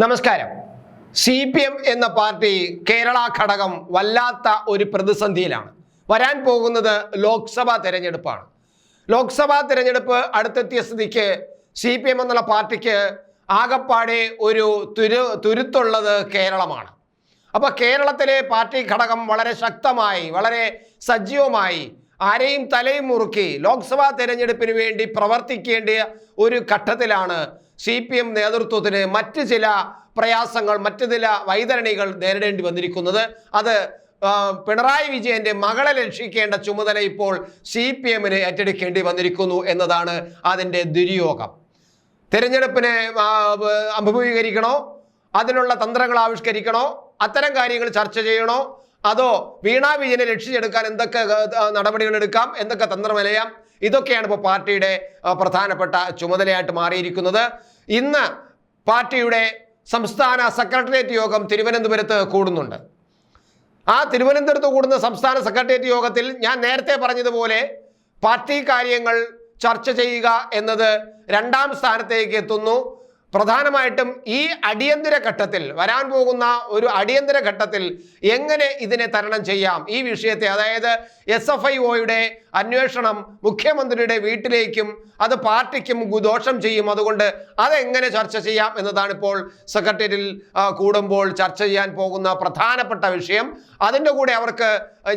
നമസ്കാരം. C P M എന്ന party Kerala ഘടകം വല്ലാത്ത ഒരു പ്രതിസന്ധിയിലാണ്. വരാൻ പോകുന്നത് ലോക്സഭാ തെരഞ്ഞെടുപ്പാണ്. ലോക്സഭാ തെരഞ്ഞെടുപ്പ് അടുത്തെത്തിയ സ്ഥിതിക്ക് സി പി എം എന്നുള്ള പാർട്ടിക്ക് ആകപ്പാടെ ഒരു തുരു തുരുത്തുള്ളത് കേരളമാണ്. അപ്പൊ കേരളത്തിലെ പാർട്ടി ഘടകം വളരെ ശക്തമായി വളരെ സജീവമായി ആരെയും തലയും മുറുക്കി ലോക്സഭാ തെരഞ്ഞെടുപ്പിന് വേണ്ടി പ്രവർത്തിക്കേണ്ട ഒരു ഘട്ടത്തിലാണ് സി പി എം നേതൃത്വത്തിന് മറ്റ് ചില പ്രയാസങ്ങൾ മറ്റു ചില വൈതരണികൾ നേരിടേണ്ടി വന്നിരിക്കുന്നത്. അത് പിണറായി വിജയന്റെ മകളെ രക്ഷിക്കേണ്ട ചുമതല ഇപ്പോൾ സി പി എമ്മിന് ഏറ്റെടുക്കേണ്ടി വന്നിരിക്കുന്നു എന്നതാണ് അതിന്റെ ദുര്യോഗം. തിരഞ്ഞെടുപ്പിനെ അഭിമുഖീകരിക്കണോ? അതിനുള്ള തന്ത്രങ്ങൾ ആവിഷ്കരിക്കണോ? അത്തരം കാര്യങ്ങൾ ചർച്ച ചെയ്യണോ? അതോ വീണാ വിജയനെ രക്ഷിച്ചെടുക്കാൻ എന്തൊക്കെ നടപടികൾ എടുക്കാം? എന്തൊക്കെ തന്ത്രമലയാം ഇതൊക്കെയാണ് ഇപ്പോൾ പാർട്ടിയുടെ പ്രധാനപ്പെട്ട ചുമതലയായിട്ട് മാറിയിരിക്കുന്നത്. ഇന്ന് പാർട്ടിയുടെ സംസ്ഥാന സെക്രട്ടേറിയറ്റ് യോഗം തിരുവനന്തപുരത്ത് കൂടുന്നുണ്ട്. ആ തിരുവനന്തപുരത്ത് കൂടുന്ന സംസ്ഥാന സെക്രട്ടേറിയറ്റ് യോഗത്തിൽ ഞാൻ നേരത്തെ പറഞ്ഞതുപോലെ പാർട്ടി കാര്യങ്ങൾ ചർച്ച ചെയ്യുക എന്നത് രണ്ടാം സ്ഥാനത്തേക്ക് എത്തുന്നു. പ്രധാനമായിട്ടും ഈ അടിയന്തര ഘട്ടത്തിൽ വരാൻ പോകുന്ന ഒരു അടിയന്തര ഘട്ടത്തിൽ എങ്ങനെ ഇതിനെ തരണം ചെയ്യാം? ഈ വിഷയത്തെ അതായത് എസ് എഫ് ഐ ഒയുടെ അന്വേഷണം മുഖ്യമന്ത്രിയുടെ വീട്ടിലേക്കും അത് പാർട്ടിക്കും ദോഷം ചെയ്യും. അതുകൊണ്ട് അതെങ്ങനെ ചർച്ച ചെയ്യാം എന്നതാണ് ഇപ്പോൾ സെക്രട്ടേറിയറ്റിൽ കൂടുമ്പോൾ ചർച്ച ചെയ്യാൻ പോകുന്ന പ്രധാനപ്പെട്ട വിഷയം. അതിന്റെ കൂടെ അവർക്ക്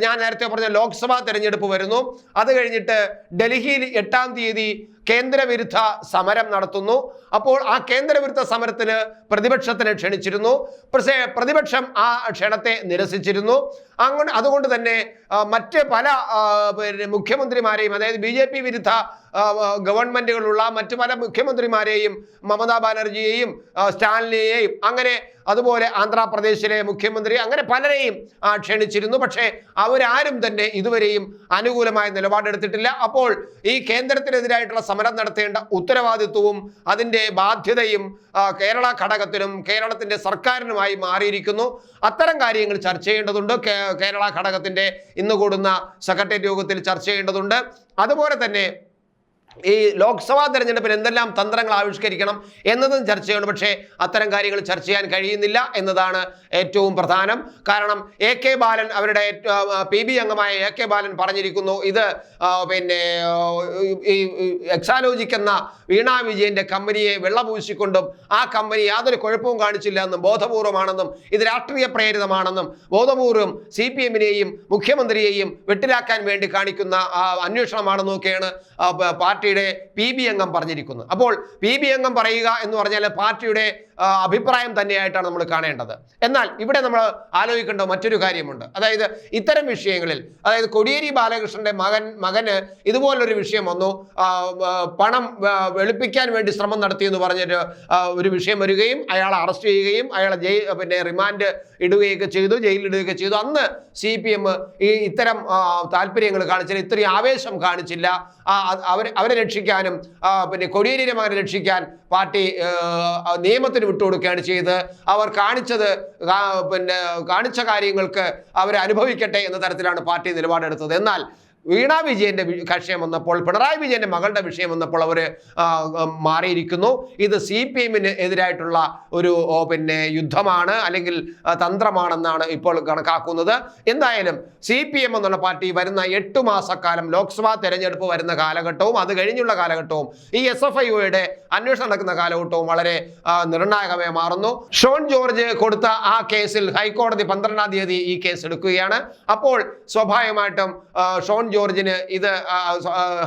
ഞാൻ നേരത്തെ പറഞ്ഞ ലോക്സഭാ തെരഞ്ഞെടുപ്പ് വരുന്നു. അത് കഴിഞ്ഞിട്ട് ഡൽഹിയിൽ എട്ടാം തീയതി കേന്ദ്രവിരുദ്ധ സമരം നടത്തുന്നു. അപ്പോൾ ആ കേന്ദ്രവിരുദ്ധ സമരത്തിന് പ്രതിപക്ഷത്തിന് ക്ഷണിച്ചിരുന്നു. പക്ഷേ പ്രതിപക്ഷം ആ ക്ഷണത്തെ നിരസിച്ചിരുന്നു. അങ്ങനെ അതുകൊണ്ട് തന്നെ മറ്റ് പല മുഖ്യമന്ത്രിമാരെയും അതായത് ബി വിരുദ്ധ ആ, മറ്റു പല മുഖ്യമന്ത്രിമാരെയും മമതാ ബാനർജിയെയും സ്റ്റാലിനെയും അങ്ങനെ അതുപോലെ ആന്ധ്രാപ്രദേശിലെ മുഖ്യമന്ത്രി അങ്ങനെ പലരെയും ക്ഷണിച്ചിരുന്നു. പക്ഷേ അവരാരും തന്നെ ഇതുവരെയും അനുകൂലമായ നിലപാടെടുത്തിട്ടില്ല. അപ്പോൾ ഈ കേന്ദ്രത്തിനെതിരായിട്ടുള്ള സമരം നടത്തേണ്ട ഉത്തരവാദിത്വവും അതിന്റെ ബാധ്യതയും കേരള ഘടകത്തിനും കേരളത്തിന്റെ സർക്കാരിനുമായി മാറിയിരിക്കുന്നു. അത്തരം കാര്യങ്ങൾ ചർച്ച ചെയ്യേണ്ടതുണ്ട്. കേരള ഘടകത്തിന്റെ ഇന്ന് കൂടുന്ന സെക്രട്ടേറിയറ്റ് യോഗത്തിൽ ചർച്ച ചെയ്യേണ്ടതുണ്ട്. അതുപോലെ തന്നെ ഈ ലോക്സഭാ തെരഞ്ഞെടുപ്പിൽ എന്തെല്ലാം തന്ത്രങ്ങൾ ആവിഷ്കരിക്കണം എന്നതും ചർച്ച ചെയ്യണം. പക്ഷേ അത്തരം കാര്യങ്ങൾ ചർച്ച ചെയ്യാൻ കഴിയുന്നില്ല എന്നതാണ് ഏറ്റവും പ്രധാനം. കാരണം എ കെ ബാലൻ അവരുടെ പി ബി അംഗമായ എ കെ ബാലൻ പറഞ്ഞിരിക്കുന്നു ഇത് പിന്നെ ഈ എക്സാലോചിക്കുന്ന വീണാ വിജയന്റെ കമ്പനിയെ വെള്ളപൂശിക്കൊണ്ടും ആ കമ്പനി യാതൊരു കുഴപ്പവും കാണിച്ചില്ല എന്നും ബോധപൂർവമാണെന്നും ഇത് രാഷ്ട്രീയ പ്രേരിതമാണെന്നും ബോധപൂർവം സി പി എമ്മിനെയും മുഖ്യമന്ത്രിയെയും വെട്ടിലാക്കാൻ വേണ്ടി കാണിക്കുന്ന അന്വേഷണമാണെന്നൊക്കെയാണ് ആ, പ- പാർട്ടിയുടെ പി ബി അംഗം പറഞ്ഞിരിക്കുന്നത് അപ്പോൾ പി ബി അംഗം പറയുക എന്ന് പറഞ്ഞാൽ പാർട്ടിയുടെ അഭിപ്രായം തന്നെയായിട്ടാണ് നമ്മൾ കാണേണ്ടത്. എന്നാൽ ഇവിടെ നമ്മൾ ആലോചിക്കേണ്ട മറ്റൊരു കാര്യമുണ്ട്. അതായത് ഇത്തരം വിഷയങ്ങളിൽ അതായത് കൊടിയേരി ബാലകൃഷ്ണന്റെ മകൻ മകന് ഇതുപോലൊരു വിഷയം വന്നു. പണം വെളുപ്പിക്കാൻ വേണ്ടി ശ്രമം നടത്തിയെന്ന് പറഞ്ഞിട്ട് പറഞ്ഞൊരു ഒരു വിഷയം വരികയും അയാളെ അറസ്റ്റ് ചെയ്യുകയും അയാളെ ജയിൽ പിന്നെ റിമാൻഡ് ഇടുകയൊക്കെ ചെയ്തു ജയിലിടുകയൊക്കെ ചെയ്തു. അന്ന് സി പി എം ഈ ഇത്തരം താല്പര്യങ്ങൾ കാണിച്ചില്ല ഇത്രയും ആവേശം കാണിച്ചില്ല. ആ, അവരെ രക്ഷിക്കാനും പിന്നെ കൊടിയേരിയുടെ മകനെ രക്ഷിക്കാൻ പാർട്ടി നിയമത്തിന് വിട്ടുകൊടുക്കുകയാണ് ചെയ്തത്. അവർ കാണിച്ചത് പിന്നെ കാണിച്ച കാര്യങ്ങൾക്ക് അവർ അനുഭവിക്കട്ടെ എന്ന തരത്തിലാണ് പാർട്ടി നിലപാടെടുത്തത്. എന്നാൽ വീണ വിജയന്റെ വിഷയം വന്നപ്പോൾ പിണറായി വിജയന്റെ മകളുടെ വിഷയം വന്നപ്പോൾ അവർ മാറിയിരിക്കുന്നു. ഇത് സി പി എമ്മിന് എതിരായിട്ടുള്ള ഒരു പിന്നെ യുദ്ധമാണ് അല്ലെങ്കിൽ തന്ത്രമാണെന്നാണ് ഇപ്പോൾ കണക്കാക്കുന്നത്. എന്തായാലും സി പി എം എന്നുള്ള പാർട്ടി വരുന്ന എട്ട് മാസക്കാലം ലോക്സഭാ തെരഞ്ഞെടുപ്പ് വരുന്ന കാലഘട്ടവും അത് കഴിഞ്ഞുള്ള കാലഘട്ടവും ഈ എസ് എഫ് ഐയുടെ അന്വേഷണം നടക്കുന്ന കാലഘട്ടവും വളരെ നിർണായകമായി മാറുന്നു. ഷോൺ ജോർജ് കൊടുത്ത ആ കേസിൽ ഹൈക്കോടതി പന്ത്രണ്ടാം തീയതി ഈ കേസ് എടുക്കുകയാണ്. അപ്പോൾ സ്വാഭാവികമായിട്ടും ഷോൺ ജോർജിന് ഇത്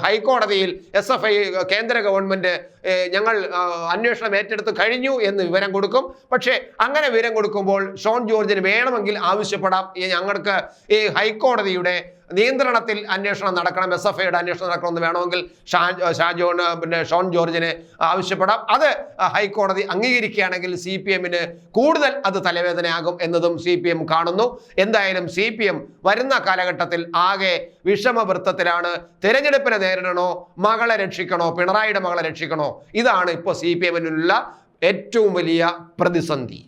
ഹൈക്കോടതിയിൽ എസ് എഫ് ഐ കേന്ദ്ര ഗവൺമെന്റ് ഞങ്ങൾ അന്വേഷണം ഏറ്റെടുത്ത് കഴിഞ്ഞു എന്ന് വിവരം കൊടുക്കും. പക്ഷേ അങ്ങനെ വിവരം കൊടുക്കുമ്പോൾ ഷോൺ ജോർജിന് വേണമെങ്കിൽ ആവശ്യപ്പെടാം. ഞങ്ങൾക്ക് ഈ ഹൈക്കോടതിയുടെ നിയന്ത്രണത്തിൽ അന്വേഷണം നടക്കണം എസ് എഫ് ഐയുടെ അന്വേഷണം നടക്കണമെന്ന് വേണമെങ്കിൽ ഷാ ഷാജോൺ പിന്നെ ഷോൺ ജോർജിനെ ആവശ്യപ്പെടാം. അത് ഹൈക്കോടതി അംഗീകരിക്കുകയാണെങ്കിൽ സി പി എമ്മിന് കൂടുതൽ അത് തലവേദനയാകും എന്നതും സി പി എം കാണുന്നു. എന്തായാലും സി പി എം വരുന്ന കാലഘട്ടത്തിൽ ആകെ വിഷമവൃത്തത്തിലാണ്. തിരഞ്ഞെടുപ്പിനെ നേരിടണോ മകളെ രക്ഷിക്കണോ പിണറായിയുടെ മകളെ രക്ഷിക്കണോ? ഇതാണ് ഇപ്പോൾ സി പി എമ്മിനുള്ള ഏറ്റവും വലിയ പ്രതിസന്ധി.